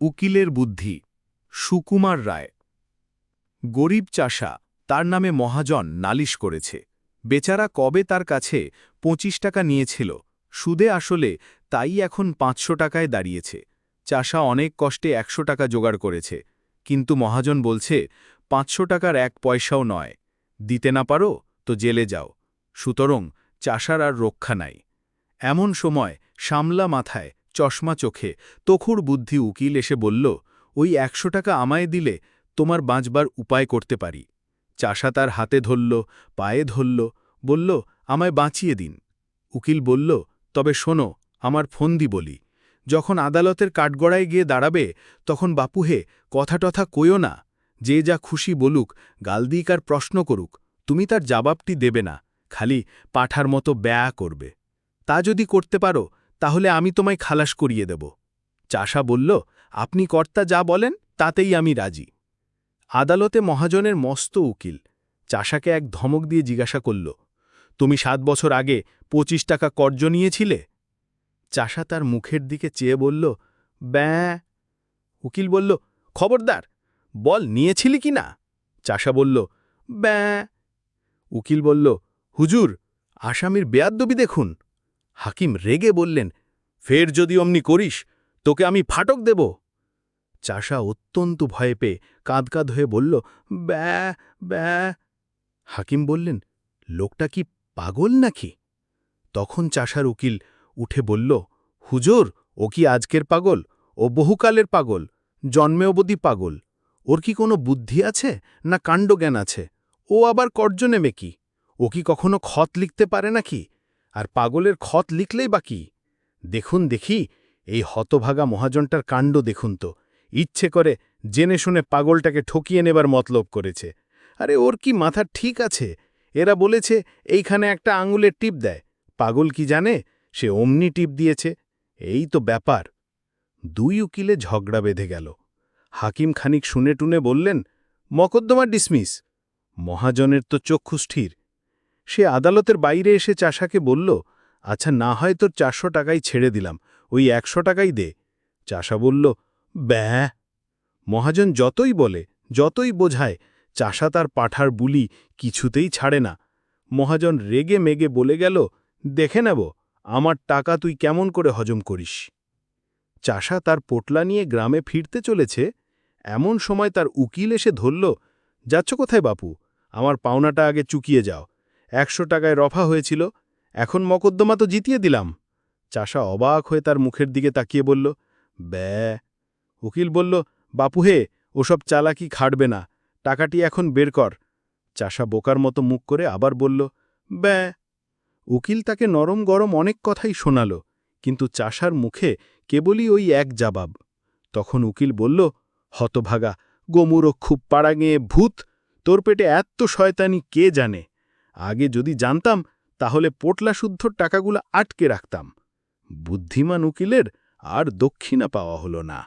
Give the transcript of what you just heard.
উকিলের বুদ্ধি, সুকুমার রায়। গরিব চাষা, তার নামে মহাজন নালিশ করেছে। বেচারা কবে তার কাছে পঁচিশ টাকা নিয়েছিল, সুদে আসলে তাই এখন পাঁচশো টাকায় দাঁড়িয়েছে। চাষা অনেক কষ্টে একশো টাকা জোগাড় করেছে, কিন্তু মহাজন বলছে, পাঁচশো টাকার এক পয়সাও নয়। দিতে না পারো, তো জেলে যাও। সুতরাং চাষার আর রক্ষা নাই। এমন সময়, সামলা মাথায় চশমা চোখে। তখুর বুদ্ধি উকিল এসে বলল, ওই একশো টাকা আমায় দিলে তোমার বাঁচবার উপায় করতে পারি। চাষা তার হাতে ধরল, পায়ে ধরল, বলল, আমায় বাঁচিয়ে দিন। উকিল বলল, তবে শোনো, আমার ফন্দি বলি, যখন আদালতের কাঠগড়ায় গিয়ে দাঁড়াবে, তখন বাপুহে কথা টথা কইও না, যে যা খুশি বলুক গালদিক আর প্রশ্ন করুক, তুমি তার জবাবটি দেবে না, খালি পাঠার মতো ব্যয়া করবে। তা যদি করতে পারো তাহলে আমি তোমায় খালাস করিয়ে দেব। চাষা বলল, আপনি কর্তা যা বলেন, তাতেই আমি রাজি। আদালতে মহাজনের মস্ত উকিল। চাষাকে এক ধমক দিয়ে জিজ্ঞাসা করল, তুমি সাত বছর আগে পঁচিশ টাকা কর্জ নিয়েছিলে? চাষা তার মুখের দিকে চেয়ে বলল, ব্যাঁ, উকিল বলল, খবরদার, বল নিয়েছিলি কি না? চাষা বলল, ব্যাঁ, উকিল বলল, হুজুর, আসামির বেয়াদ্দবি দেখুন। হাকিম রেগে বললেন ফের যদি অমনি করিস, তোকে আমি ফাটক দেব। চাষা অত্যন্ত ভয়ে পেয়ে কাঁদ কাঁদকাঁদ হয়ে বলল, ব্যা ব্যা। হাকিম বললেন, লোকটা কি পাগল নাকি? তখন চাষার উকিল উঠে বলল, হুজুর, ও কি আজকের পাগল? ও বহুকালের পাগল জন্মে অবধি পাগল। ওর কি কোনো বুদ্ধি আছে না কাণ্ডজ্ঞান আছে? ও আবার কর্জ নেমে কি? ও কি কখনো খত লিখতে পারে নাকি? আর পাগলের খত লিখলেই বা কি? দেখুন দেখি, এই হতভাগা মহাজনটার কাণ্ড দেখুন তো। ইচ্ছে করে জেনে শুনে পাগলটাকে ঠকিয়ে নেবার মতলব করেছে। আরে ওর কি মাথা ঠিক আছে? এরা বলেছে এইখানে একটা আঙুলের টিপ দেয়। পাগল কি জানে? সে অমনি টিপ দিয়েছে। এই তো ব্যাপার। দুই উকিলে ঝগড়া বেঁধে গেল। হাকিম খানিক শুনে টুনে বললেন, মকদ্দমা ডিসমিস। মহাজনের তো চক্ষুষ্ঠির সে আদালতের বাইরে এসে চাষাকে বলল আচ্ছা না হয় তোর চারশো টাকাই ছেড়ে দিলাম, ওই একশো টাকাই দে। চাষা বলল, ব্যা মহাজন যতই বলে, যতই বোঝায়, চাষা তার পাঠার বুলি কিছুতেই ছাড়ে না। মহাজন রেগে মেগে বলে গেল, দেখে নেব, আমার টাকা তুই কেমন করে হজম করিস? চাষা তার পোটলা নিয়ে গ্রামে ফিরতে চলেছে, এমন সময় তার উকিল এসে ধরল, যাচ্ছ কোথায় বাপু? আমার পাওনাটা আগে চুকিয়ে যাও। একশো টাকায় রফা হয়েছিল এখন মকদ্দমা তো জিতিয়ে দিলাম। চাষা অবাক হয়ে তার মুখের দিকে তাকিয়ে বলল, ব্যা উকিল বলল, বাপু হে, ওসব চালাকি খাটবে না, টাকাটি এখন বের কর। চাষা বোকার মতো মুখ করে আবার বলল, ব্যা উকিল তাকে নরম গরম অনেক কথাই শোনাল, কিন্তু চাষার মুখে কেবলই ওই এক জবাব। তখন উকিল বলল, হতভাগা গোমুরক্ষু পাড়াঙে ভূত, তোর পেটে এত শয়তানি কে জানে? আগে যদি জানতাম তাহলে পোটলা শুদ্ধ টাকাগুলো আটকে রাখতাম। বুদ্ধিমান উকিলের আর দক্ষিণা পাওয়া হল না।